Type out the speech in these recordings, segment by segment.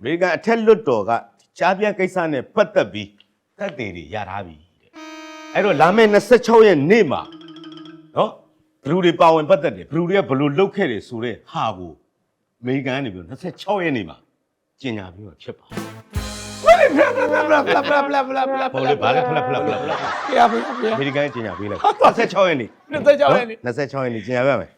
အမေရိကန်အထက်လွတ်တော်ကကြားပြန့်ကိစ္စနဲ့ပတ်သက်ပြီးသက်သေတွေရထားပြီတဲ့အဲ့တော့လာမယ့်26ရက်နေ့မှာနော်ဘလူတွေပါဝင်ပတ်သက်တယ်ဘလူတွေကဘလူလုတ်ခဲ့တယ်ဆိုတဲ့ဟာကိုအမေရိကန်ကနေပြီးတော့26ရက်နေ့မှာကျင်ညာပြီးတော့ဖြစ်ပါဘယ်ဖလားဖလားဖလားဖလားဖလားဖလားဖလားဖလားဟောလေဘာလဲဖလက်ဖလက်ဖလက်ဖလက်ပြရပြရအမေရိကန်ကကျင်ညာပေးလိုက်26ရက်နေ့26ရက်နေ့26ရက်နေ့ကျင်ညာပြမယ်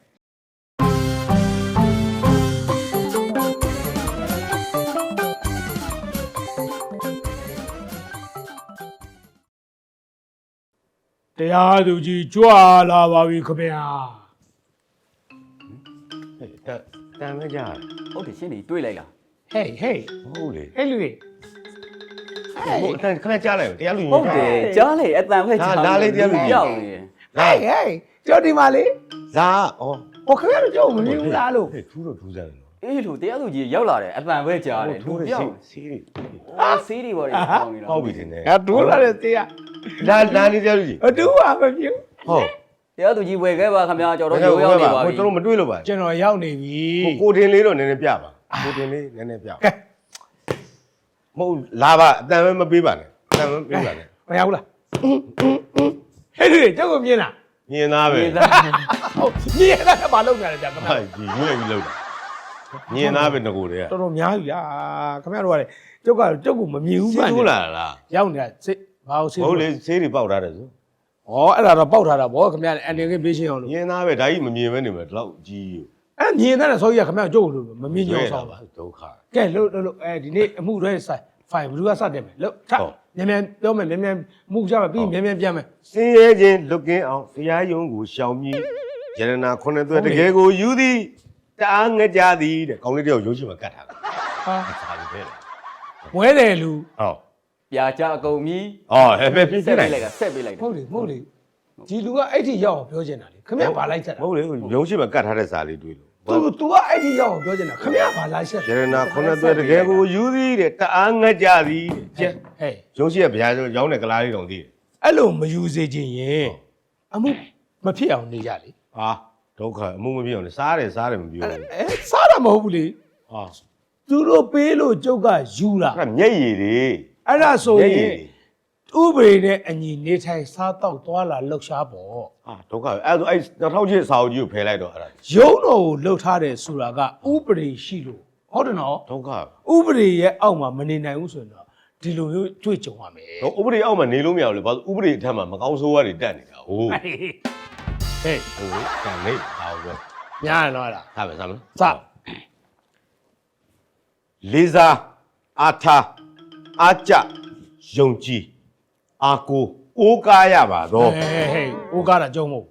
တရားသူကြီးကြွလာပါပြီခင်ဗျာဟဲ့တန်တန်မကြတယ်ဟုတ်တယ်ရှင်းနေတွေးလိုက်လားဟေးဟေးဟုတ်လေဟဲ့လူကြီးဟိုအတန်ခဏကြားလိုက်ဦးတရားလူဟုတ်တယ်ကြားလေအတန်ဖက်ကြားဒါလေးတရားလူကြီးပြောက်နေတယ်ဟေးဟေးကြောက်ဒီမှာလေဇာဩဟိုခင်ဗျားတို့ကြောက်မမြင်ဘူးလားလို့ဟဲ့ထူးတော့ထူးကြတယ်နော်အေးလို့တရားသူကြီးရောက်လာတယ်အတန်ဖက်ကြားတယ်လူထူးပြောက်စီးရီအော်ဆေးတွေပေါ်တယ်ပေါင်းနေတာဟုတ်ပြီတင်တယ်ငါဒူးလာတဲ့တရား လာလာနေတရားလူကြီးအတူပါမမြင်ဟုတ်တရားသူကြီးဝယ်ခဲ့ပါခင်ဗျာကျွန်တော့တော်တို့ရောက်နေပါပြီဟိုတို့မတွေ့လို့ပါကျွန်တော်ရောက်နေပြီဟိုကိုတင်လေးတော့နည်းနည်းပြပါကိုတင်လေးနည်းနည်းပြပါမဟုတ်လာပါအတန်ပဲမပေးပါနဲ့အတန်ပဲပေးပါနဲ့မရောက်လားဟဲ့လူကြီးကြောက်ကိုမြင်လားမြင်သားပဲဒီသားဟုတ်မြင်တာကမလုပ်နိုင်တယ်ဗျာခင်ဗျာဟာဒီရွေးပြီးလောက်တာမြင်သားပဲငကိုတွေကတော်တော်များပြီလားခင်ဗျားတို့ကလေကြောက်ကကြောက်ကိုမမြင်ဘူးစီးမှန်ထူးလာလားရောက်နေတာစိတ် ဘာလို့စိတ်ဟုတ်လေဆေးတွေပေါက်ထားတယ်ဆိုဩအဲ့ဒါတော့ပေါက်ထားတာဗောခင်ဗျားအန်တင်ကပေးရှင်းအောင်လို့မြင်သားပဲဒါကြီးမမြင်ပဲနေမယ်ဒီလောက်ကြီးအဲ့မြင်တဲ့ဆိုကြီးကခင်ဗျားကြောက်လို့မမြင်ကြအောင်ဆောင်ပါဒုက္ခကဲလို့လို့လို့အဲဒီနေ့အမှုရဲဆိုင်ဖိုင်ဘလူးကစတယ်မယ်လို့ထဟုတ်မြန်မြန်ပြောမယ်မြန်မြန်မှုကြပါပြီးမြန်မြန်ပြန်မယ်စင်းရဲခြင်းလွတ်ကင်းအောင်ဖရာယုံကိုရှောင်မြည်ယရနာခုနှစ်သွဲတကယ်ကိုယူသည်တအားငကြသည်တဲ့ကောင်းလေးတယောက်ရုပ်ရှင်မှာကတ်ထားတာဟာစာပြီးပဲလားမွဲတယ်လူဟုတ် ပြာကြအကုန်မြည်အော်ဟဲ့ပဲပြည့်ဆက်ပြပေးလိုလိုက်က်တာဆက်ပေးလိုက်မတာဟုတ်လေမဟုတ်လေဒီလူကအဲ့ဒီရောက်အောင်ပြောချင်တာလေခင်ဗျားဘာလိုက်ချက်တာမဟုတ်လေရုပ်ရှင်မှာကတ်ထားတဲ့စာလေးတွေ့လို့သူ तू ကအဲ့ဒီရောက်အောင်ပြောချင်တာခင်ဗျားဘာလိုက်ချက်ယရနာခုနှစ်သွဲတကယ်ကိုယူသည်တဲ့တအားငကြသည်တဲ့ဟဲ့ရုပ်ရှင်ကဗျာရောင်းတဲ့ကလားလေးတောင်သိတယ်အဲ့လိုမယူစေခြင်းရင်အမှုမဖြစ်အောင်နေကြလေဟာဒုက္ခအမှုမပြေအောင်လေစားတယ်စားတယ်မပြောဘူးအဲစားတာမဟုတ်ဘူးလေဟာသူတို့ပေးလို့ကျုပ်ကယူတာအဲ့မျက်ရည်တွေ အဲ့ဒါဆိုမျက်ရရင်ည်တွေဥပဒေနဲ့အညီနေထိုင်စားတော့သွားလာလှုပ်ရှားပေါ့ဟာဒုက္ခပဲအဲ့ဒါအဲ့2000ချစ်စာအုပ်ကြီးကိုဖယ်လိုက်တော့အဲ့ဒါရုံးတော်ကိုလှုပ်ထားတယ်ဆိုတာကဥပဒေရှိလို့ဟုတ်တယ်နော်ဒုက္ခပဲဥပဒေရဲ့အောက်မှာမနေနိုင်ဘူးဆိုရင်တော့ဒီလိုမျိုးတွေ့ကြုံရမယ်တော့ဥပဒေအောက်မှာနေလို့မရဘူးလေဘာလို့ဥပဒေအထက်မှာမကောင်းဆိုးရတွေတက်နေတာဟိုးဟေးဟိုးကံနေဟာပဲညာရတော့လားစားမယ်စားမယ်စလေးစားအာထား အာကြယုံကြည်အာကိုအိုးကားရပါတော့ဟေးဟေးဥကားတာကြုံမို့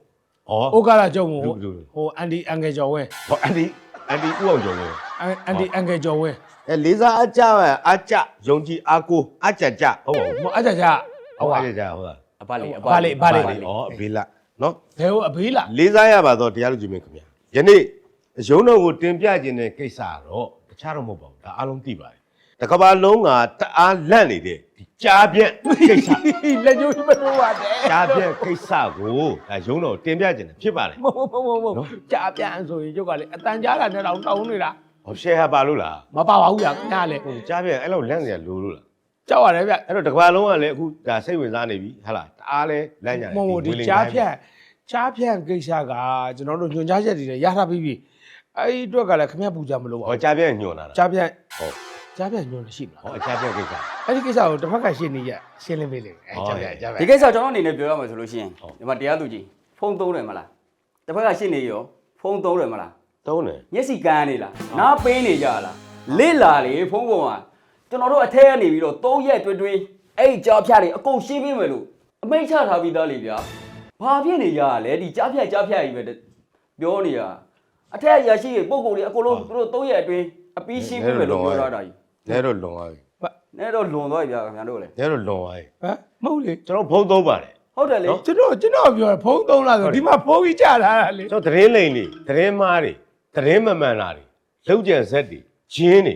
ဟောဥကားတာကြုံမို့လူလူလူဟိုအန်ဒီအန်ကယ်ကျော်ဝင်းဟောအန်ဒီအန်ဒီဦးအောင်ကျော်ပဲအန်အန်ဒီအန်ကယ်ကျော်ဝင်းအဲလေးစားအာကြပဲအာကြယုံကြည်အာကိုအာကြကြဟုတ်ပါဘူးဟိုအကြကြဟုတ်ပါကြကြဟုတ်လားအပလေးအပလေးအပလေးဩအဘေးလာနော်ဘယ်ဟိုအဘေးလားလေးစားရပါတော့တရားလူကြီးမင်းခင်ဗျာယနေ့ရုံးတော်ကိုတင်ပြခြင်းတဲ့ကိစ္စတော့တခြားတော့မဟုတ်ပါဘူးဒါအားလုံးသိပါတယ် တကဘာလုံးကတအားလန့်နေတဲ့ဒီကြားပြန့်ကိစ္စလက်ညှိုးမလို့ပါတယ်ကြားပြန့်ကိစ္စကိုဒါရုံးတော်တင်ပြခြင်းတယ်ဖြစ်ပါတယ်မဟုတ်မဟုတ်မဟုတ်ကြာပြန်ဆိုရင်ကျုပ်ကလေအတန်ကြားတာနဲ့တော့တောင်းနေတာဟောရှယ်ဟာပါလို့လားမပါပါဘူးညာခင်ဗျာလေဟိုကြားပြန့်အဲ့လောက်လန့်နေရလို့လို့လားကြောက်ရတယ်ဗျအဲ့တော့တကဘာလုံးကလည်းအခုဒါစိတ်ဝင်စားနေပြီဟာလားတအားလဲလန့်ကြတယ်မဟုတ်ဒီကြားဖြတ်ကြားဖြတ်ကိစ္စကကျွန်တော်တို့ညွန်ကြားချက်တွေလည်းရထားပြီးပြီအဲ့ဒီအတွက်ကလည်းခင်ဗျာပူကြမလို့ပါဟောဘူးကြားပြန့်ညွန်လာတာကြားဖြတ်ဟုတ် ကြားဖြတ်ညွန်လို့ရှိမလားဟောကြားပြန့်ကိစ္စ အဲ့ဒီကိစ္စကိုတစ်ဖက်ကရှင်းနေရရှင်းလင်းပေးလိမ့်မယ်အဲကြားဖြတ်ကြားဖြဒီတ်ကိစ္စကျွန်တော်အနေနဲ့ပြောရမှာဆိုလို့ရှိရင်ဟုတ် ဒီမှာတရားသူကြီးဖုန်းသုံးတယ်မလားတစ်ဖက်ကရှင်းနေရောဖုန်းသုံးတယ်မလားသုံးတယ်မျက်စိကန်းနေလားနားပေးနေကြလားလစ်လာလေဖုန်းပေါ်မှာကျွန်တော်တို့အထက်ကနေပြီးတော့၃ရက်တွင်တွင်အဲ့ကြားဖြတ်တွေအကုန်ရှင်းပေးမယ်လို့အမိန့်ချထားပြီးသားလေဗျာဘာဖြစ်နေကြရလဲဒီကြားဖြတ်ကြားဖြတ်ကြီးပဲပြောနေရအထက်ရရှိပုံကိုယ်တွေအကုန်လုံးသူတို့၃ရက်အတွင်းအပီးရှင်းပေးမယ်လို့ပြောထားတာကြီး လဲတော့လွန်သွားပြီနဲတော့လွန်သွားပြီဗျာခင်ဗျားတို့လေလဲတော့လွန်သွားပြီဟမ်မဟုတ်လေကျွန်တော်ဖုန်းသုံးပါတယ်ဟုတ်တယ်လေကျွန်တော်ကျွန်တော်ပြောဖုန်းသုံးလားဆိုဒီမှာဖုန်းကြီးကြာလာတာလေကျွန်တော်သတင်းလိန်တွေသတင်းမားတွေသတင်းမမှန်တာတွေလောက်ကျန်ဆက်တွေဂျင်းတွေ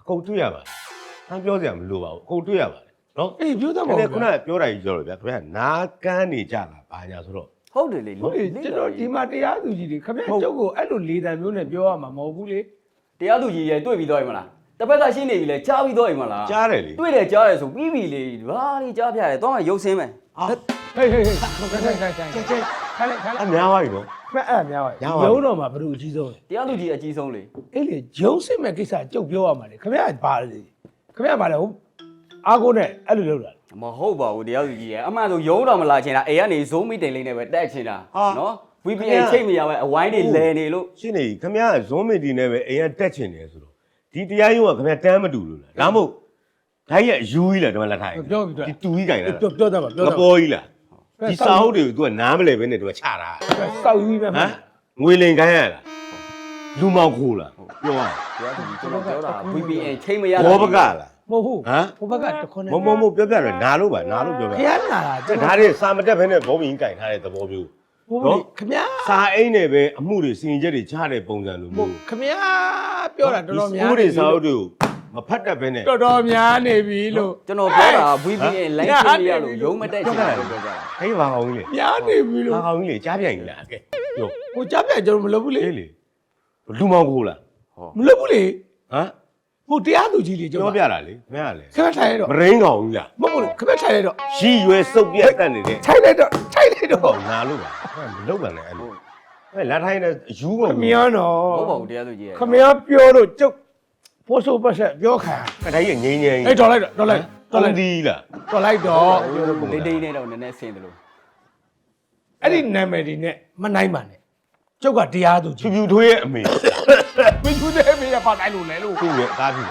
အကုန်တွေ့ရပါတယ်။အပြောစရာမလိုပါဘူးအကုန်တွေ့ရပါတယ်နော်အေးပြောတတ်။ပါဒါဘူးခုနကပြောတာကြီးပြောလို့ဗျာခင်ဗျာနားကန်းနေကြလားဘာညာဆိုတော့ဟုတ်တယ်လေဟုတ်လေကျွန်တော်ဒီမှာတရားသူကြီးတွေခင်ဗျာကျုပ်ကိုအဲ့လိုလေတံမျိုးနဲ့ပြောရမှာမဟုတ်ဘူးလေတရားသူကြီးရဲ့တွေ့ပြီးသွားပြီမလား တစ်ဖက်ကရှင်းနေပြီလေကြားပြီးတော့အိမ်မလားကြားတယ်လေတွေ့တယ်ကြားတယ်ဆိုပြီးပြီလေဘာလေကြားပြရတယ်တော့မှရုပ်ဆင်းမယ်အာဟေးဟေးဟေးဆိုင်ဆိုင်ဆိုင်ဆိုင်ဆိုင်ခိုင်းလိုက်ခိုင်းလိုက်အများပါပြီနော်မှတ်အများပါပြီရုံးတော်မှာဘယ်သူအကြီးဆုံးလဲတရားလူကြီးအကြီးဆုံးလေအဲ့လေရုံးစစ်မဲ့ကိစ္စကြုတ်ပြောရမှာလေခင်ဗျားဘာလေခင်ဗျားဘာလဲဟုတ်အားကိုးနဲ့အဲ့လိုလုပ်တာမဟုတ်ပါဘူးတရားလူကြီးရအမှန်ဆိုရုံးတော်မလာချင်တာအိမ်ကနေ Zoom meeting လေးနဲ့ပဲတက်ချင်တာနော် VPN ချိန်မရပဲအဝိုင်းတွေလဲနေလို့ရှင်းနေပြီခင်ဗျား Zoom meeting နဲ့ပဲအိမ်ကတက်ချင်တယ်ဆိုတော့ ဒီတရားရုံးကခမရတမ်းမတူလို့လားဒါမှမဟုတ်ဓာတ်ရဲ့အယူကြီးလားဒီမှာလက်ထိုင်ပြောပြီးတော့ဒီတူကြီးကြိုင်လားပြောပြောတတ်ပါပြောငတတ်ပါ ပေါ်ကြီးလားဘယ်ဒီစောစာက်အုပ်တွေကို तू ကနားမလဲပဲနဲ့ तू ကချတာစောက်ကြီးပဲဟမှာမ်ငွေလင်ခိုင်းရလားလူမောင်ခိုးလားပြောရတရားသူကြီးကျွန်တော်ပြောတာ VPN ချိန်မရဘောပကလား မဟုတ်ဟမ် ဟိုဘက်ကတခွန်းနဲ့မမမပြောပြတယ်နာလို့ပါနာလို့ပြောပြခရနာတာတဲ့ဒါတွေစာမတက်ဘဲနဲ့ဘောပင်ကြီးကြိုင်ထားတဲ့သဘောမျိုး ဟိုလေခင်ဗျာစာအိမ်နဲ့ပဲအမှုတွေစီရင်ချက်တွေချတဲ့ပုံစံလိုဟိုမျိုးခင်ဗျာပြောတာတော်တော်များဥပဒေစာအုပ်တွေကိုမဖတ်တတ်ဘဲနဲ့တော်တော်များနေပြီလို့ကျွန်တော်ပြောတာ VPN လိုင်းချိန်မရလို့ရုံးမတက်ချင်တာလို့ပြောကြတာဟေးဘာအောင်ကြီးလေများနေပြီလို့ဘာအောင်ကြီးလေကြားပြိုင်ကြီးလားကဲပြောဟိုကြားပြကျွန်တော်မလုပ်ဘူးလေဟေးလေလူမောင်ကိုလားမလုပ်ဘူးလေဟမ်ဟိုတရားသူကြီးလေကျွန်ပြောတော်ပြတာလေမင်းကလေခင်ဗျထိုင်ရတော့မရင်းကောင်ကြီးလားမဟုတ်ဘူးခင်ဗျထိုင်ရတော့ရှိရွယ်စုပ်ပြတ်တတ်နေတဲ့ထိုင်လိုက်တော့ထိုင် လိုက်တော့ဟောနာလို့ပါမလုပ်ပါနဲ့အဲ့လိုအဲလာထိုင်းတဲ့ယူကောင်ခမည်းနော်ဟုတ်ပါဘူးတရားသူကြီးရဲ့ခမည်းပြောလို့ကျုပ်ပို့ဆိုပတ်ဆက်ပြောခံအဲ့ဒါကြီးငိမ့်ငိမ့်အေးတော်လိုက်တော့တော်လိုက်တော်လိုက်ဒီလားတော်လိုက်တော့ဒိတ်ဒိတ်နဲ့တော့နည်းနည်းဆင်းတယ်လို့အဲ့ဒီနာမည်ဒီနဲ့မနိုင်ပါနဲ့ကျုပ်ကတရားသူဖြူကြီးဖြူထွေးရဲ့အမေမင်းသူတဲ့မေးရပါတိုင်းလို့လဲလို့သူ့ရဲ့အသားဖြူ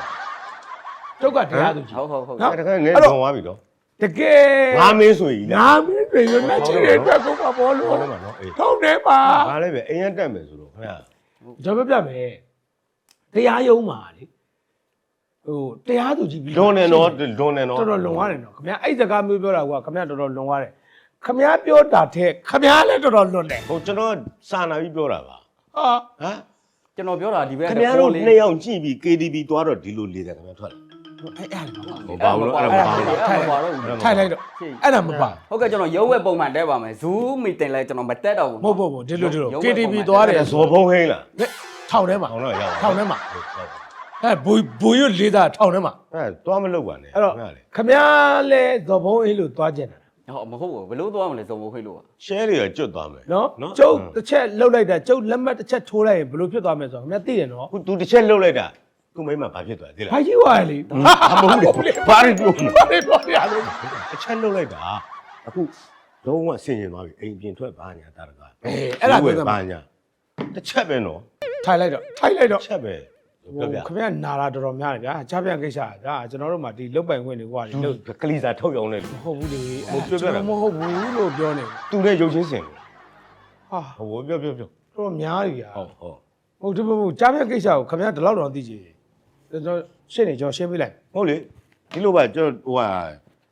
ကျုပ်ကတရားသူကြီးဟုတ်ဟုတ်ဟုတ်နော်အဲ့ဒါကလည်းလောင်သွားပြီတော့ တကယ်ငါမင်းဆိုရင်လားငါမင်းတွေရနေချင်တဲ့အတွက်ကိုပါဘောလို့ဟောတယ်မှာနော်အေးထောင်းတယ်ပါဘာလဲပဲအိမ်ရတက်မယ်ဆိုတော့ခင်ဗျာကျွန်တော်ပြပြမယ်တရားရုံးမှာလေဟိုတရားသူကြီးပြီးလွန်နေတော့လွန်နေတော့တော်တော်လွန်သွားတယ်နော်ခင်ဗျာအဲ့စကားမျိုးပြောတာကခင်ဗျာတော်တော်လွန်သွားတယ်ခင်ဗျာပြောတာတဲ့ခင်ဗျာလည်းတော်တော်လွန်တယ်ဟိုကျွန်တော်စာနာပြီးပြောတာပါဟာဟမ်ကျွန်တော်ပြောတာဒီဘက်ခင်ဗျားတို့နှစ်ယောက်ကြည့်ပြီး KTV သွားတော့ဒီလိုလေးတယ်ခင်ဗျာထွက်လာ အဲ့အဲ့ဒါမဟိုဘာလို့အဲ့ဒါမပါဘူးအဲ့ဒါမပါတော့ဘူးထိုင်လိုက်တော့အဲ့ဒါမပါဟုတ်ကဲ့ကျွန်တော်ရုပ်ဝက်ပုံမှန်တက်ပါမယ် Zoom meeting လဲကျွန်တော်မတက်တော့ဘူးမဟုတ်ဘူးဒီလိုဒီလို KTV သွားတယ်အဲ့ဒါဇော်ဖုံးဟင်းလားထောင်ထဲမှာထောင်တော့ရောက်ထောင်ထဲမှာဟုတ်ဟုတ်အဲ့ဘူဘူရွလေးသားထောင်ထဲမှာအဲ့ဒါသွားမလုပ်ပါနဲ့အဲ့တော့ခင်ဗျာလေခင်ဗျာလည်းဇော်ဘုံအေးလို့သွားကြတယ်ဟုတ်မဟုတ်ဘူးဘယ်လိုသွားမလဲစုံမခွေးလို့ share တွေကကျွတ်သွားမယ်နော်ကျုပ်တစ်ချက်လှုပ်လိုက်တာကျုပ်လက်မှတ်တစ်ချက်ထိုးလိုက်ရင်ဘယ်လိုဖြစ်သွားမလဲဆိုတော့ခင်ဗျာသိတယ်နော်ခု तू တစ်ချက်လှုပ်လိုက်တာ ခုမိမဘာဖြစ်သွားလဲသိလားဘာကြီးဝါလေအမဟုတ်ဘူးဘာတွေပြောလဲဘာတွေပြောရလဲတစ်ချက်လှုပ်လိုက်တာအခုလုံးဝဆင်ရင်သွားပြီအိမ်ပြင်ထွက်ပါညာတာတကားအေးအဲ့ဒါပြောတာပါညာတစ်ချက်ပဲနော်ထိုင်လိုက်တော့ထိုင်လိုက်တော့တစ်ချက်ပဲဟိုပြောပြခင်ဗျာနာတာတော်တော်များတယ်ဗျာချပြန့်ကိစ္စကဒါကျွန်တော်တို့မှဒီလုတ်ပိုင်ခွင့်တွေကွာဒီလုတ်ကလီစာထုတ်ရောင်းနေတယ်မဟုတ်ဘူးလေဟိုပြောပြတာမဟုတ်ဘူးလို့ပြောနေသူနဲ့ရုပ်ချင်းစင်တယ်ဟာဟိုပြောပြောပြောတော်များပြီဗျာဟုတ်ဟုတ်ဟုတ်ဒီဘုချပြန့်ကိစ္စကိုခင်ဗျာဒီလောက်တော့သိချင် ကျွန်တော်ရှင်းနေကျွန်တော်ရှင်းပေးလိုက်ဟုတ်လေဒီလိုပါကျွန်တော်ဟိုဟာ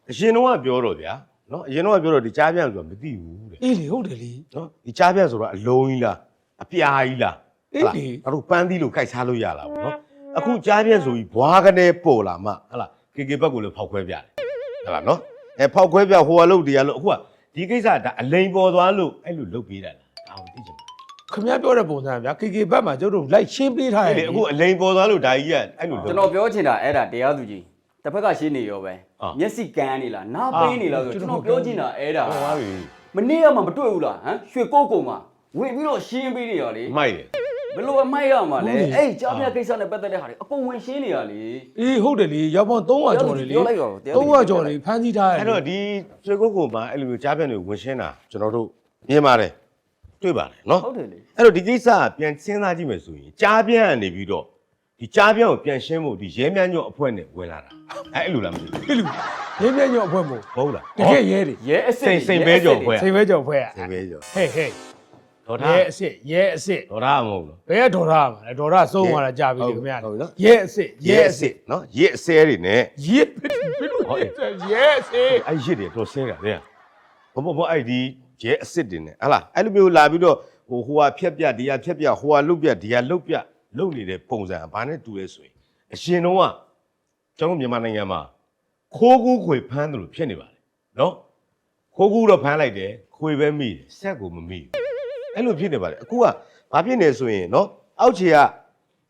အရင်တော့ကပြောတော့ဗျာနော်အရင်တော့ကပြောတော့ဒီကြားပြန့်ဆိုတာမသိဘူးတဲ့အေးလေဟုတ်တယ်လေနော်ဒီကြားပြန့်ဆိုတာအလုံးကြီးလားအပြာကြီးလားအေးလေအဲ့တော့ပန်းသီးလို့ခိုက်စားလို့ရလားဗောနော်အခုကြားပြန့်ဆိုပြီးဘွားကနေပေါ်လာမှဟလာကေကေဘက်ကိုလည်းဖောက်ခွဲပြတယ်ဟလာနော်အဲဖောက်ခွဲပြဟိုကလို့ဒီကလို့အခုကဒီကိစ္စဒါအလိန်ပေါ်သွားလို့အဲ့လိုလုပ်ပေးတာလားဒါကိုသိချင်ပါ ခင်ဗျာပြောတဲ့ပုံစံဗျာ KK ဘက်မှာကျတို့လိုက်ရှင်းပေးထားရအဲ့တယ်လေအခုအလိန်ပေါ်သွားလို့ဒါကြီးကအဲ့လိုလုပ်ကျွန်တော်ပြောချင်တာအဲ့ဒါတရားသူကြီးတစ်ဖက်ကရှင်းနေရောပဲအာမျက်စိကန်းနေလားနားပေးနေလားဆိုကျွန်တော်ပြောချင်တာအဲ့ဒါဟောပါပြီမနေ့ကမှမတွေ့ဘူးလားဟမ်ရွှေကိုက်ကုံမှာဝင်ပြီးတော့ရှင်းပေးနေရလေမိုက်တယ်ဘယ်လိုအမိုက်ရမှာလဲအဲ့ကြားပြကိစ္စနဲ့ပတ်သက်တဲ့ဟာတွေအကုန်ဝင်ရှင်းနေရလေအေးဟုတ်တယ်လေရောက်ပေါင်း300ကျော်နေလေပြောလိုက်တော့တရားသူကြီး300ကျော်နေဖမ်းဆီးထားရတယ်အဲ့တော့ဒီဆွေကုတ်ကုတ်မှာအဲ့လိုမျိုးကြားပြန့်တွေဝင်ရှင်းတာကျွန်တော်တို့မြင်ပါတယ် တွေ့ပါတယ်နော်ဟုတ်တယ်လေအဲ့တော့ဒီကိစ္စကပြန်စဉ်းစားကြည့်မယ်ဆိုရင်ကြားပြန့်ကနေပြီးတော့ဒီကြားပြန့်ကိုပြန်ရှင်းဖို့ဒီရဲမြန်းညွန့်အဖွဲ့နဲ့ဝင်လာတာအဲ့လိုလားမသိဘူးဒီလူရင်းမြညော့အဖွဲ့မို့ဟုတ်လားတကယ်ရဲတယ်ရဲအစ်စ်စိန်စိန်ပဲကြော်ဖွဲ့စိတ်ပဲကြော်အဖွဲ့อ่ะစိန်ပဲကြော်ဟဲ့ဟဲ့ဒေါ်ထားရဲအစ်စ်ရဲအစ်စ်ဒေါ်ထားမဟုတ်လို့ဘယ်ကဒေါ်ရမှာလဲဒေါ်ရဆုံးသွားတာကြာပြီလေခင်ဗျာဟုတ်နော်ရဲအစ်စ်ရဲရဲအအစ်စ်စ်စ်နော်ရဲအစဲတွေနဲ့ရဲဘယ်လိုရဲအစ်စ်အဲ့ရစ်တွေတော့ဆဲတာလေဘဘဘအဲ့ဒီ ရဲအစ်စ်တွေနဲ့ဟလာအဲ့လိုမျိုးလာပြီးတော့ဟိုဟိုဟာဖြက်ပြဒီဟာဖြက်ပြဟိုဟာလုတ်ပြဒီဟာလုတ်ပြလုတ်နေတဲ့ပုံစံကဘာနဲ့တူလဲဆိုရင်အရှင်တော့ကကျွန်တော်မြန်မာနိုင်ငံမှာခိုးကူးခွေဖမ်းတယ်လို့ဖြစ်နေပါတယ်နော်ခိုးကူးတော့ဖမ်းလိုက်တယ်ခွေပဲမိတယ်ဆက်ကိုမမိဘူးအဲ့လိုဖြစ်နေပါတယ်အခုကဘာဖြစ်နေဆိုရင်နော်အောက်ခြေက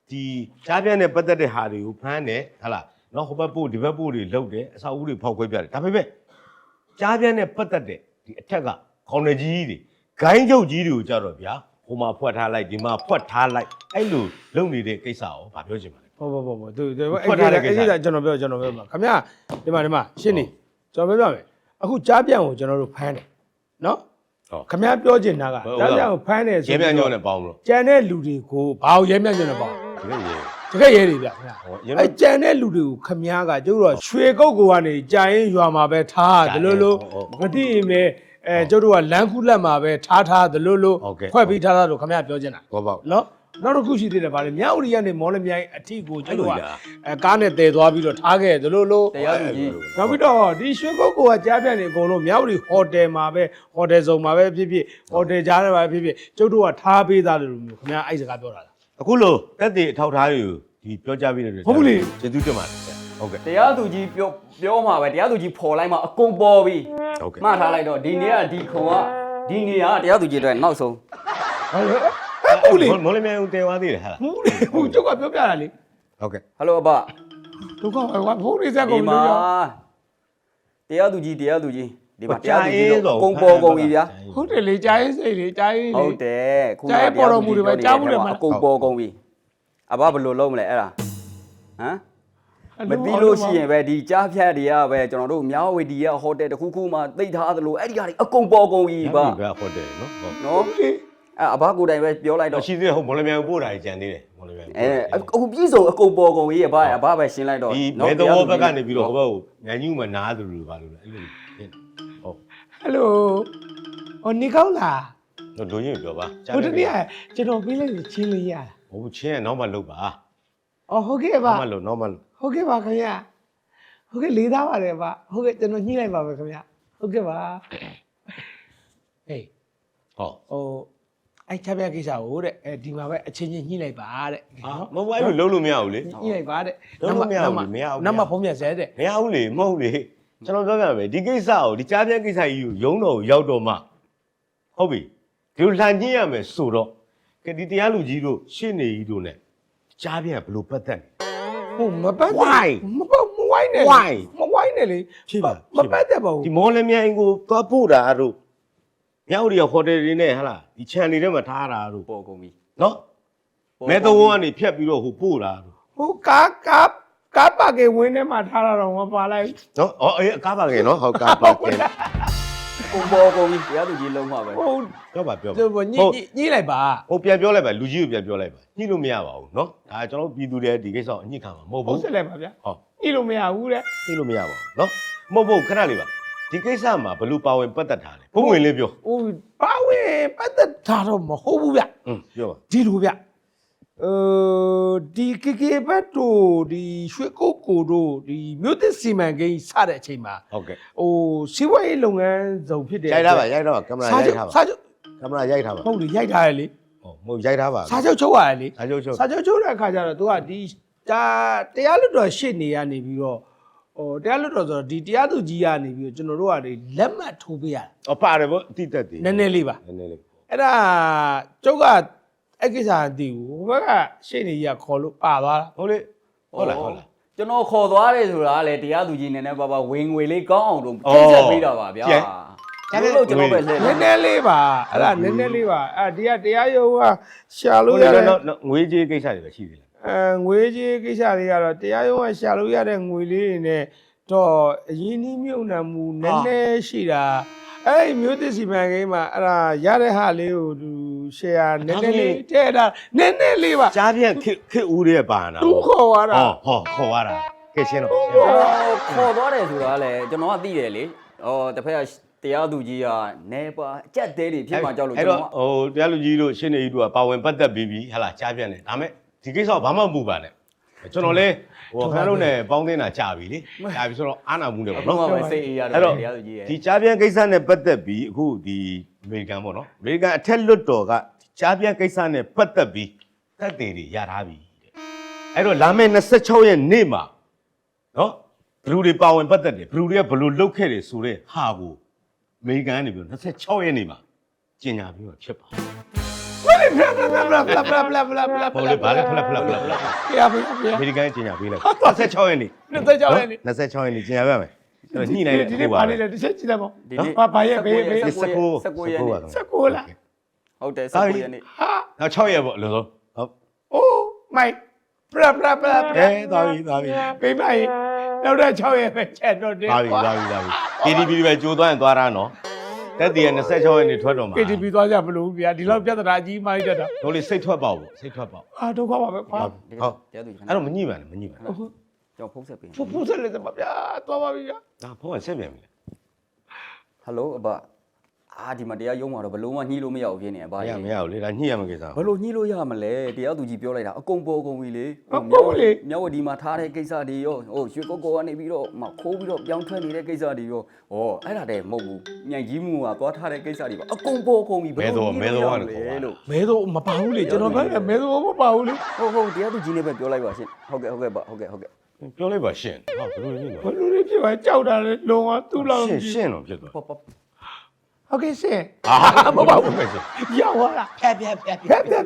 ဒီကြားပြန်နဲ့ပတ်သက်တဲ့ဟာတွေကိုဖမ်းတယ်ဟလာနော်ဟိုဘက်ပို့ဒီဘက်ပို့တွေလုတ်တယ်အစာအုပ်တွေဖောက်ခွဲပြတယ်ဒါပေမဲ့ကြားပြန်နဲ့ပတ်သက်တဲ့ဒီအထက်က ခေါင်းနေကြီးတွေဂိုင်းချုပ်ကြီးတွေကိုကြတော့ဗျာဟိုမှာဖွက်ထားလိုက်ဒီမှာဖွက်ထားလိုက်အဲ့လိုလုံနေတဲ့ကိစ္စကိုဗာပြောချင်ပါလဲ ဟုတ်ဟုတ်ဟုတ်ဟုတ်သူသူဖွက်ထားတဲ့ကိစ္စအဲ့ဒီကျွန်တော်ပြောကျွန်တော်ပြောမှာခင်ဗျာဒီမှာဒီမှာရှင်းနေကျွန်တော်ပြောပြမယ်အခုကြားပြန်ကိုကျွန်တော်တို့ဖမ်းတယ်နော်ဟုတ်ခင်ဗျာပြောချင်တာကဟုတ် ကြားပြန်ကိုဖမ်းတယ်ဆိုရဲပြန်ပြီးညောတော့နဲ့ပေါင်းလို့ကြံတဲ့လူတွေကိုဘာလို့ရဲမြတ်ညွန့်နေပါ့ ဒီလိုရဲတကယ်ရဲတွေဗျခင်ဗျာဟောရဲအဲကြံတဲ့လူတွေကိုခမားကကျုပ်တို့ကရွှေကုတ်ကိုကနေကြာရင်ရွာမှာပဲထားတယ်လို့လို့ဟုတ်ဟုတ်မသိရင်ပဲ အဲကျုပ်တို့ကလမ်းခုလက်မှာပဲထားထားတယ်လို့လို့ဟုတ်ကဲ့ဖွဲ့ပြီးထားတာလို့ခမားပြောချင်တာဘောပေါက်နော်နောက်တစ်ခုရှိသေးတယ်ဗါလေမြောက်ရီကနေမော်လမြိုင်အထိကိုကျုပ်တို့ကအဲ့လိုလားအဲကားနဲ့တည်သွားပြီးတော့ထားခဲ့တယ်လို့လို့တရားသူကြီးနောက်ပြီးတော့ဒီရွှေကုတ်ကိုကကြားပြန့်နေအကုန်လုံးမြောက်ရီဟိုတယ်မှာပဲဟိုတယ်စုံမှာပဲဖြစ်ဖြစ်ဟိုတယ်ကြားထဲမှာပဲဖြစ်ဖြစ်ကျုပ်တို့ကထားပေးသားတယ်လို့မျိုးခမားအဲ့စကားပြောတာလားအခုလို့တက်တည်အထောက်ထားတွေကိုဒီပြောကြပြီးတဲ့ဟုတ်ဘူးလေကျေးဇူးတင်ပါတယ် ဟုတ်ကဲ့တရားသူကြီးပြောပြောမှာပဲတရားသူကြီးဖော်လိုက်မှာအကုန်ပေါ်ပြီဟုတ်ကဲ့မှတ်ထားလိုက်တော့ဒီနေ့ကဒီခုံကဒီနေရာကတရားသူကြီးအတွက်နောက်ဆုံးဟုတ်လေမော်လမြိုင်ကိုတည်သွားသေးတယ်ဟာလားဟုတ်လေဟိုကျုပ်ကပြောပြတာလေဟုတ်ကဲ့ဟယ်လိုအဘဒုက္ခပဲကွာဖုန်းလေးဆက်ကုန်ဒီပြီမှာလို့ပြောတရားသူကြီးတရားသူကြီးဒီမှာတရားသူကြီးတော့အကုန်ပေါ်ကုန်ပြီဗျာဟုတ်တယ်လေကြားရင်စိတ်လေကြားရင်လေဟုတ်တယ်ခုနကြားရဲ့ပေါ်တော်မူတွေပဲကြားမှုတွေမှာအကုန်ပေါ်ကုန်ပြီအဘဘယ်လိုလုပ်မလဲအဲ့ဒါဟမ် မသိလို့ရှိရင်ပဲဒီကြားဖြတ်တွေကပဲကျွန်တော်တို့မြောက်ဝတီရဲ့ဟိုတယ်တစ်ခုခုမှသိထားသလိုအဲ့ဒီဟာတွေအကုန်ပေါ်ကုန်ပြီဘာဗျာဘာဟိုတယ်နော်ဟုတ်နော်အဲ့အဘကိုယ်တိုင်ပဲပြောလိုက်တော့တော့ရှိသေးတယ်ဟုတ်မော်လမြိုင်ကိုပို့တာကြီးကြံသေးတယ်မော်လမြိုင်အဲအခုပြည့်စုံအကုန်ပေါ်ကုန်ကြီးအဘအဘပဲရှင်းလိုက်တော့ဒီနော်မဲတော်ဘက်ကနေပြီးတော့ဟိုဘက်ကိုညညူမနားသူလူပါလို့လေအဲ့လိုဟုတ်ဟယ်လိုဟိုနေကောင်းလားတို့လူချင်းပြောပါဟိုတနေ့ကကျွန်တော်ပေးလိုက်လို့ချင်းလေးရတာဟိုချင်းကနောက်မှလုတ်ပါအော်ဟုတ်ကဲ့ပါနောက်မှလုတ်နောက်မှလုတ် ဟုတ်ကဲ့ပါခင်ဗျာဟုတ်ကဲ့လေးသားပါတယ်ပါဟုတ်ကဲ့ကျွန်တော်ညှိလိုက်ပါမယ်ခင်ဗျာဟုတ်ကဲ့ပါဟေးဟုတ်ဟိုအဲ့ချပြကိစ္စကိုတဲ့အဲဒီမှာပဲအချင်းချင်းညှိလိုက်ပါတဲ့ဟာမဟုတ်ဘူးအဲ့လိုလုံးလို့မရဘူးလေညှိလိုက်ပါတဲ့လုံးလို့မရဘူးလေမရဘူးနမဖုံးမြတ်ဆဲတဲ့မရဘူးလေမဟုတ်လေကျွန်တော်ပြောပြမယ်ဒီကိစ္စကိုဒီကြားပြကိစ္စကြီးကိုရုံးတော်ကိုရောက်တော့မှဟုတ်ပြီဒီလိုလှန်ကြည့်ရမယ်ဆိုတော့ကဲဒီတရားလူကြီးတို့ရှင်းနေကြီးတို့ ਨੇ ကြားပြဘယ်လိုပတ်သက်လဲ ဟုတ်မပတ် Why? မပတ်မဝိုင်းနဲ့လေ Why? မဝိုင်းနဲ့လေဖြေပါမပတ်သက်ပါဘူးဒီမော်လမြိုင်ကိုသွားပို့တာတို့မြောက်ရီဟိုတယ်တွေနဲ့ဟာလားဒီခြံတွေထဲမှာထားတာတို့ပေါ်ကုန်ပြီနော်မဲတော်ဝန်ကနေဖြတ်ပြီးတော့ဟိုပို့တာတို့ဟိုကားကားကားပါကေဝင်းထဲမှာထားတာတော့မပါလိုက်ဘူး နော်အော်အေးအကားပါခင်နော်ဟုတ်ကားပါခင်အ ကုန်ပေါ်ကုန်ပြီတရားသူကြီးလုံးမှာပဲဟိုပြောပါပြောပါသူညှိညှိညှိလိုက်ပါဟိုပြန်ပြောလိုက်ပါလူကြီးကိုပြန်ပြောလိုက်ပါညှိလို့မရပါဘူးနော်ဒါကျွန်တော်ပြည်သူတွေဒီကိစ္စကိုအညှိခံမှာမဟုတ်ဟုတ်ဘူးဆက်လိုက်ပါဗျာဟုတ်ညှိလို့မရဘူးတဲ့ညှိလို့မရပါဘူးနော်မဟုတ်ဘူးခဏလေးပါဒီကိစ္စမှာဘယ်လိုပါဝင်ပတ်သက်တာလဲဘုံဝင်လေးပြောဟိုပါဝင်ပတ်သက်တာတော့မဟုတ်ဘူးဗျอืมပြောပါ ဒီလိုဗျအဲ ဒီကေကေဘတ်တို့ဒီရွှေကုတ်ကိုတို့ဒီမြို့သစ်စီမံကိန်းစတဲ့အချိန်မှာဟုတ်ကဲ့ဟိုစီးပွားရေးလုပ်ငန်းစုံဖြစ်တဲ့ရိုက်ထားပါရိုက်ထားပါကင်မရာစာရိုချုပ်က်ထားပါစာချုပ်ကင်မရာရိုက်ထားပါဟုတ်လေရိုက်ထားရလေဟုတ်မဟုတ်ရိုက်ထားပါစာချုပ်ချုပ်ရတယ်လေစာချုပ်ချုပ်စာချုပ်ချုပ်တဲ့အခါကျတော့ तू ကဒီဒါတရားလွတ်တော်ရှေ့နေရနေပြီးတော့ဟိုတရားလွတ်တော်ဆိုတော့ဒီတရားသူကြီးကနေပြီးတော့ကျွန်တော်တို့ကလေလက်မှတ်ထိုးပေးရတာအော်ပါတယ်ဗောအတိတက်တည်နည်းနည်းလေးပါနည်းနည်းလေးအဲ့ဒါကျုပ်က အဲ့ကိစ္စမသိဘူးဟိုဘက်ကရှေ့နေကြီးကခေါ်လို့ပါသွားတာဟုတ်လေဟုတ်လားဟုတ်လားကျွန်တော်ခေါ်သွားတယ်ဆိုတာကလေတရားသူကြီးနည်းနည်းပါးပါဝင်ငွေလေးကောင်းအောင်လို့အော်တိတ်ဆက်ပေးတာပါဗျာကျန် ဒါလို့ကျွန်တော်ပဲလှည့်နည်းနည်းလေးပါအဲ့ဒါနည်းနည်းလေးပါအဲ့ဒီကတရားရုံးကရှာလို့ဟုတ်ရလေတဲ့နော်နော်ငွေကြေးကိစ္စတွေပဲရှိသေးတယ်အဲငွေကြီးကိစ္စတွေကတော့တရားရုံးကရှာလို့ရတဲ့ငွေလေးတွေနဲ့တော့အရင်းနှီးမြုပ်နှံမှုနည်းနည်းရှိတာအဲ့ဒီမျိုးသစ်စီမံကိန်းမှာအဲ့ဒါရတဲ့ဟာလေးကိုသူ share နည်းနည်းလေးထည့်တာနည်းနည်းလေးပါကြားပြန်ခစ်ခစ်ဦးရဲ့ပါနာသူခေါ်သွားတာဟောဟောခေါ်ရတာကဲရှင်းတော့ရှင်းတော့ခေါ်သွားတယ်ဆိုတာကလေကျွန်တော်ကသိတယ်လေဟောတစ်ဖက်ကတရားသူကြီးကနေပါအကြက်သေးတွေဖြစ်မှကြောက်လို့အဲ့ကျွန်တော့တော်ကဟိုတရားလူကြီးတို့ရှင်းနေကြီးတို့ကပါဝင်ပတ်သက်ပြီးပြီဟလာကြားပြန်တယ်ဒါမဲ့ဒီကိစ္စကဘာမှမပူပါနဲ့ကျွန်တော်လဲဟိုခန်းတို့နဲ့ပေါင်းတင်တာကြာပြီလေကြာပြီဆိုတော့အာနာမှုတယ်ပေါ့ဘုံနော်ကပဲစိတ်အေးရအဲ့တော့တော့တရားသူကြီးရဲ့ဒီကြားပြန်ကိစ္စနဲ့ပတ်သက်ပြီးအခုဒီ အမေရိကန်ပေါ့နော်အမေရိကန်အထက်လွတ်တော်ကကြားပြန်ကိစ္စနဲ့ပတ်သက်ပြီးသက်သေတွေရထားပြီတဲ့အဲ့တော့လာမယ့်26ရက်နေ့မှာနော်ဘလူတွေပါဝင်ပတ်သက်တယ်ဘလူတွေကဘလူလုတ်ခဲ့တယ်ဆိုတဲ့ဟာကိုအမေရိကန်ကနေပြီး26ရက်နေ့မှာကျင်ညာပြီးတော့ဖြစ်ပါဘယ်လိုဖလာဖလာဖလာဖလာဖလာဖလာဖလာဟိုလေဘာလဲဖလက်ဖလက်ဖလက်ဖလက်ဖေဖေဖေအမေရိကန်ကြီးညာပေးလိုက်26ရက်နေ့26ရက်နေ့26ရက်နေ့ညာပြမယ်အဲ့တော့ ညှိနိုင်တဲ့ဒီဒီနေ့နေ့ပါပါလေလေတစ်ချက်ကြည့်လိုက်ပါဒီနေ့ဘာဘာရဲ့ဘေးဘေး19 19ရက်နေ့19လားဟုတ်တယ်ဒါ19ပြီရက်နေ့ဟာနောက်6ရက်ပေါ့အလိုဆုံးဟုတ်အိုးမိုင်ဖလာဖလာဖလာအဲသွားပြီသွားပြီဘေးမိုင်နောက်တော့6ရက်ပဲချက်တော့တယ်သွားပြီသွားပြီသွားပြီ KTV ပဲကြိုးသွားရင်သွားတာနော်တက်တည်ရ26ရက်နေ့ထွက်တော့မှာ KTV သွားကြမလို့ဗျာဒီလောက်ပြဿနာအကြီးမိုင်းတက်တာတို့လေးစိတ်ထွက်ပေါက်ပေါ့စိတ်ထွက်ပေါက်အာဒုက္ခပါပဲကွာဟုတ်တရားသူကြီးခဏအဲ့တော့မညှိပါနဲ့မညှိပါနဲ့ ကျွန်တော်ဖုန်းဆက်ပေးဖူဖူဆက်လက်စပါဗျာသွားပါပြီဗျာဒါဖုန်းကဆက်ပြန်ပြီဟယ်လိုအဘအာဒီမှာတရားရုံးမှာတော့ဘလို့မှညှိလို့မရဘူးဖြစ်နေအဘမရရေမရဘူးလေဒါညှိရမှာကိစ္စဘလို့ညှိလို့ရမလဲတရားသူကြီးပြောလိုက်တာအကုန်ပေါ်အကုန်ပြီလေဟုတ်ပေါ့လေမြောက်ဝတီမှာထားတဲ့ကိစ္စတွေရောဟိုရွှေကုတ်ကောကနေပြီးတော့မခိုးပြီးတော့ပြောင်းထွက်နေတဲ့ကိစ္စတွေရောဟောအဲ့ဒါတည်းမဟုတ်ဘူးညံကြီးမှုကသွားထားတဲ့ကိစ္စတွေပါအကုန်ပေါ်အကုန်ပြီမဲတော့မဲတော့ကနေလေခေါ်လို့မဲတော့မပါဘူးလေကျွန်တော်ကမဲတော့မပါဘူးလေဟုတ်ဟုတ်တရားသူကြီးနဲ့ပဲပြောလိုက်ပါရှင်ဟုတ်ကဲ့ဟုတ်ကဲ့ပါဟုတ်ကဲ့ဟုတ်ကဲ့ ပြောလိုက်ပါရှင့်ဟာဘယ်လိုလဲဘလူတွေဖြစ်သွားကြောက်တာလေလုံအောင်သူ့လောက်ရှင့်ရှင့်တော့ဖြစ်သွားပေါ့ပေါ့ဟုတ်ကဲ့ရှင်အာမပါဘူးပဲရှင့်ရောက်သွားတာဖြတ်ဖြတ်ဖြတ်ဖြတ်ဖြတ်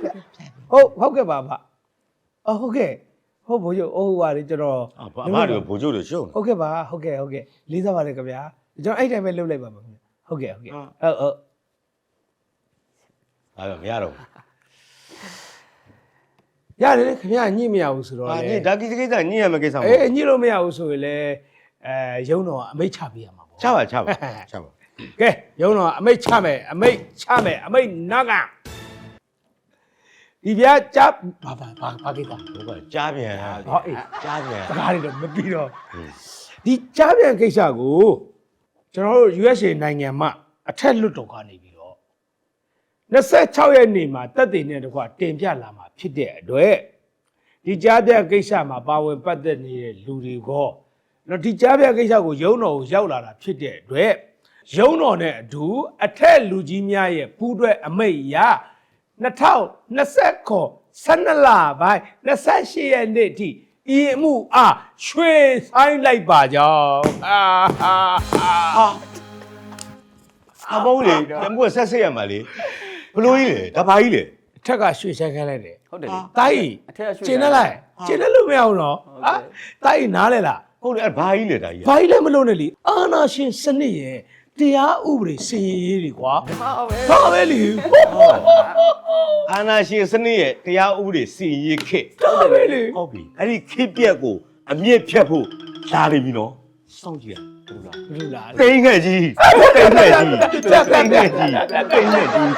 ဟုတ်ဟုတ်ကဲ့ပါဗျအော်ဟုတ်ကဲ့ဟုတ်ဘိုးချုပ်အိုးဟာလေကျွန်တော်အဘအမတို့ဘိုးချုပ်တွေရှုံးဟုတ်ကဲ့ပါဟုတ်ကဲ့ဟုတ်ကဲ့လေးစားပါလေခင်ဗျာကျွန်တော်အဲ့တိုင်းပဲလုပ်လိုက်ပါပါခင်ဗျာဟုတ်ကဲ့ဟုတ်ကဲ့ဟုတ်ဟုတ်အဲ့တော့မရတော့ဘူး ရတယ်လေခင်ဗျာညှိမရဘူးဆိုတော့အာလေညဒါကိစ္စကိစ္စညှိရမှာကိစ္စမဟုတ်အေးညှိလို့မရဘူးဆိုရင်လေအဲရုံတော်အမိတ်ချပေးရမှာပေါ့ချပါချပါချပါကဲရုံတော်အမိတ်ချမယ်အမိတ်ချမယ်အမိတ်နောက်ကဒီပြားချဘာဘာဘာဘာကိစ္စဘုကကြားပြန်ဟောအေးကြားပြန်စကားတွေတော့မပြီးတော့ဒီချပြန်ကိစ္စကိုကျွန်တော်တို့ USA နိုင်ငံမှာအထက်လွတ်တော်ကနေပြီးတော့ 26ရက်နေ့မှာတက်တည်နဲ့တကွတင်ပြလာမှာဖြစ်တဲ့အတွက်ဒီကြားပြကိစ္စမှာပါဝင်ပတ်သက်နေတဲ့လူတွေကိုတော့ဒီကြားပြကိစ္စကိုရုံးတော်ကိုရောက်လာတာဖြစ်တဲ့အတွက်ရုံးတော်နဲ့အတူအထက်လူကြီးများရဲ့ပူးတွဲအမိတ်ရ2020ခု12လပိုင်း28ရက်နေ့ထိဤအမှုအားရွှေဆိုင်လိုက်ပါကြောင်းအာဟာဟာအမောလေအမိုးဆက်ဆက်ရမှာလေ ဘလို့ကြီးလေဒါဘာကြီးလေအထက်ကရွှေဆိုင်ခိုင်းလိုက်တယ်ဟုတ်တယ်လေ တိုင်းအထက်ကရွှေကျင်းနေလိုက်ကျင်းနေလို့မရဘူးနော်ဟုတ်ဟာတယ်တိုင်းနားလဲလားဟုတ်တယ်အဲ့ဘာကြီးလေဒါကြီးဘာကြီးလဲမလို့နဲ့လीအာနာရှင်စနစ်ရဲ့တရားဥပဒေစီရင်ရေးတွေကွာဟာပဲဟာပဲလीအာနာရှင်စနစ်ရဲ့တရားဥပဒေစီရင်ခက်ဟာပဲလीဟုတ်ပြီအဲ့ဒီခေတ်ပြက်ကိုအမြင့်ဖြတ်ဖို့လာနေပြီနော်စောင့်ကြည့်ရဟုတ် လားဘူးလားတိန်ခဲ့ကြီးတိန်ခဲ့ကြီးတိန်ခဲ့ကြီးတိန်ခဲ့ကြီး